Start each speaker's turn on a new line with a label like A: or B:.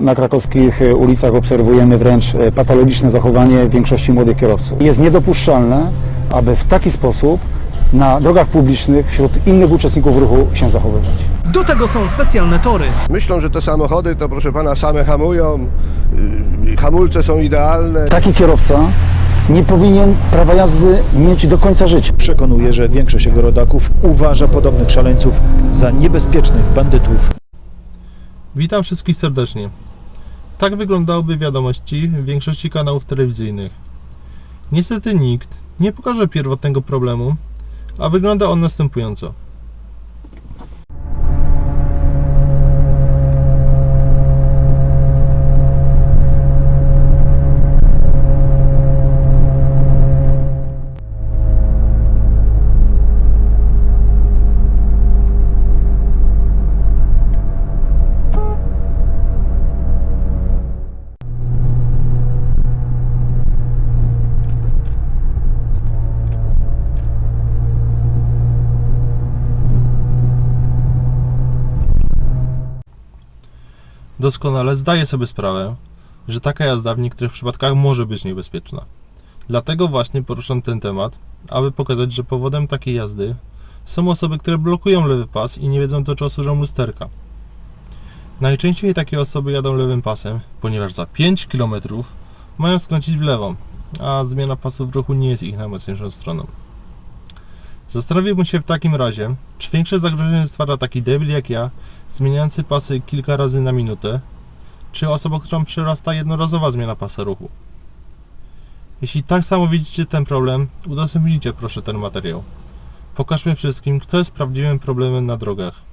A: Na krakowskich e, ulicach obserwujemy wręcz e, patologiczne zachowanie większości młodych kierowców. Jest niedopuszczalne, aby w taki sposób na drogach publicznych wśród innych uczestników ruchu się zachowywać.
B: Do tego są specjalne tory.
C: Myślą, że te samochody to proszę pana same hamują, yy, hamulce są idealne.
A: Taki kierowca nie powinien prawa jazdy mieć do końca życia.
D: Przekonuje, że większość jego rodaków uważa podobnych szaleńców za niebezpiecznych bandytów.
E: Witam wszystkich serdecznie. Tak wyglądałyby wiadomości w większości kanałów telewizyjnych. Niestety nikt nie pokaże pierwotnego problemu, a wygląda on następująco. Doskonale zdaję sobie sprawę, że taka jazda w niektórych przypadkach może być niebezpieczna. Dlatego właśnie poruszam ten temat, aby pokazać, że powodem takiej jazdy są osoby, które blokują lewy pas i nie wiedzą do czego służą lusterka. Najczęściej takie osoby jadą lewym pasem, ponieważ za 5 km mają skręcić w lewo, a zmiana pasu w ruchu nie jest ich najmocniejszą stroną. Zastanowiłbym się w takim razie, czy większe zagrożenie stwarza taki debil jak ja, zmieniający pasy kilka razy na minutę, czy osoba, którą przerasta jednorazowa zmiana pasa ruchu. Jeśli tak samo widzicie ten problem, udostępnijcie proszę ten materiał. Pokażmy wszystkim, kto jest prawdziwym problemem na drogach.